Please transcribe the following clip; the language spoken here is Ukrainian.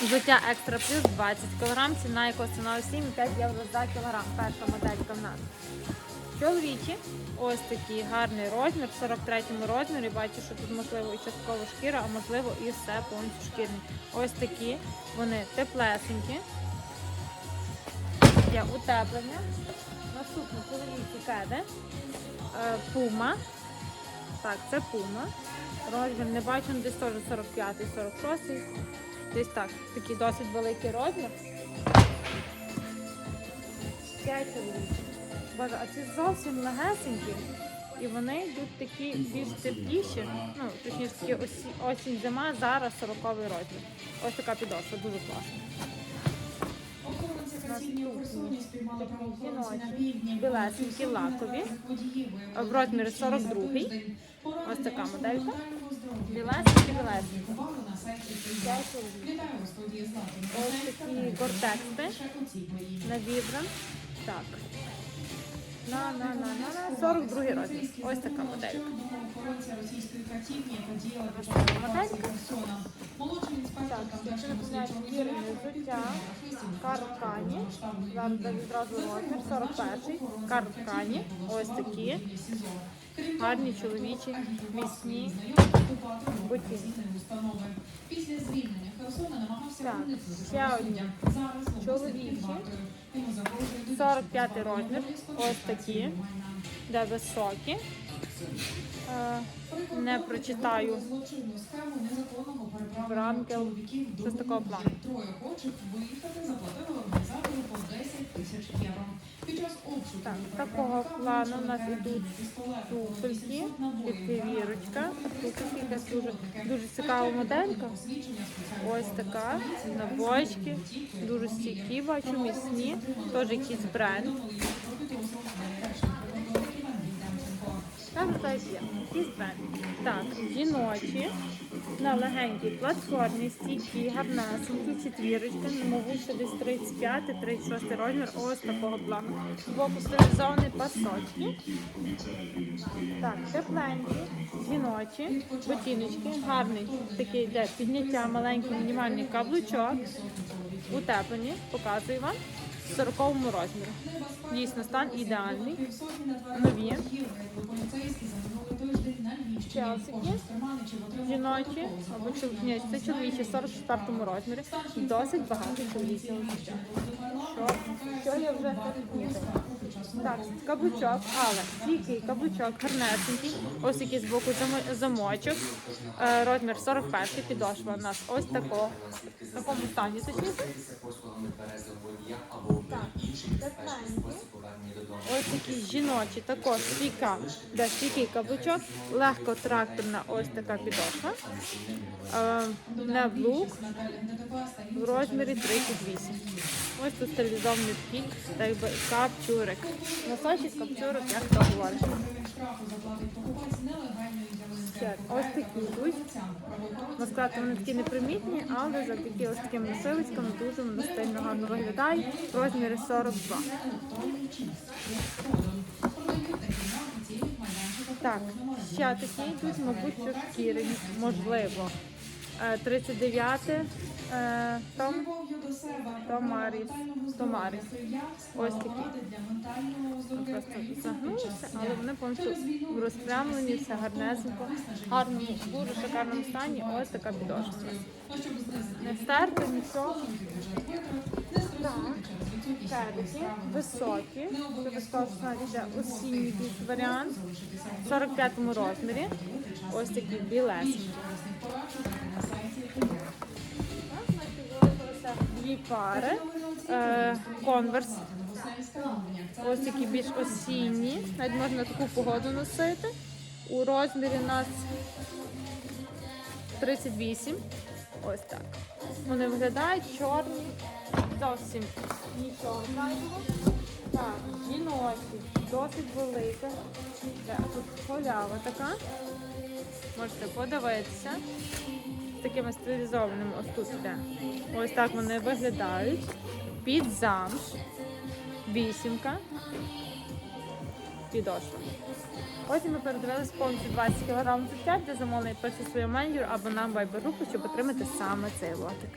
Взуття екстра плюс 20 кг, ціна якого становить 7,5 євро за кілограм. Перша моделька в нас. Чоловічі, ось такий гарний розмір, в 43-му розмірі. Бачу, що тут можливо і частково шкіра, а можливо і все повністю шкірні. Ось такі, вони теплесенькі. Є утеплення. Наступні чоловічі кеди. Е, Пума. Так, це пума. Розмір не бачу, десь теж 45-й, 46-й. Десь так, такий досить великий розмір. Боже, а ці зовсім легесенькі. І вони йдуть такі більш тепліші. Ну, точніше такі осі, осінь, зима, зараз 40 розмір. Ось така підошва, дуже класна. Білесенькі, лакові. В розмірі 42-й. Ось така моделька. У студії Злати. Ось такі гортексти на вібран. Так. На, на, на, на, на. 42 розмір. Ось така моделька. Масштабної Зараз відразу розмір, 41-й. Карткані. Ось такі. Гарні чоловічі, міцні. Після звільнення Херсона намагався ще одні. Чоловічі. області під вартою. Йому загрожує до 45 розмір. Ось такі. Де високі. Е, Не прочитаю. Бранкел. чоловіків до такого плану. Троє охочих виїхати заплатили організатору по 10 тисяч євро. Під час обшуків Так, такого плану у нас ідуть туфельки, 800 набоїв, туфельки, якась дуже, дуже цікава моделька. Ось така, набойчики, дуже стійкі, бачу, міцні, теж якийсь бренд. Там так жіночі, на легенькій платформі, стійкі, гарнесенькі, четвірочки, мабуть, що десь 35-36 розмір, ось такого плану. Збоку стилізовані пасочки. Так, тепленькі, жіночі, ботиночки, гарний такий йде підняття, маленький мінімальний каблучок, утеплені, показую вам, 40 розмірі. Дійсно, стан ідеальний. Нові. Челсики, жіночі або чоловіки це чоловічі, в 44 розмірі. Досить багато чоловічого. Що, що я вже? Так, каблучок, але стійкий каблучок, гарнесенький. Ось який з боку замочок. Е, розмір 41, підошва у нас ось такого. В такому стані точніше. Ось такі жіночі, також стійка, де стійкий каблучок, легко тракторна ось така підошва. Не блук в розмірі 38. Ось тут стилізований такий, так би капчурик. Носочок, капчурик, як то говорить. Ще Ось такі йдуть. Насправді вони такі непримітні, але завдяки ось таким носилочкам дуже вони стильно гарно виглядають. В розмірі 42. Так, ще такі йдуть, мабуть, що шкіряні, можливо. Е, 39 е, Том, Томаріс. Томаріс. Ось такі. Просто загнулися, але вони повністю розпрямлені, все гарнесенько, в дуже шикарному стані. Ось така підошва. Не стерти, нічого. Так, високі. Це високо йде осінній варіант. В 45 розмірі. Ось такі білесенькі. Так, Дві пари. Е, Конверс. Ось такі більш осінні. Навіть можна таку погоду носити. У розмірі у нас 38. Ось так. Вони виглядають чорні, зовсім нічого зайвого. Так, жіночі, досить велика. Тут полява така. Можете подивитися. Такими стилізованими ось тут іде. Ось так вони виглядають. Під замш. Вісімка. Підошва. Потім ми передивилися повністю 20 кг життя, для замовлення пише свою менеджеру або нам вайбер групу, щоб отримати саме цей лотик.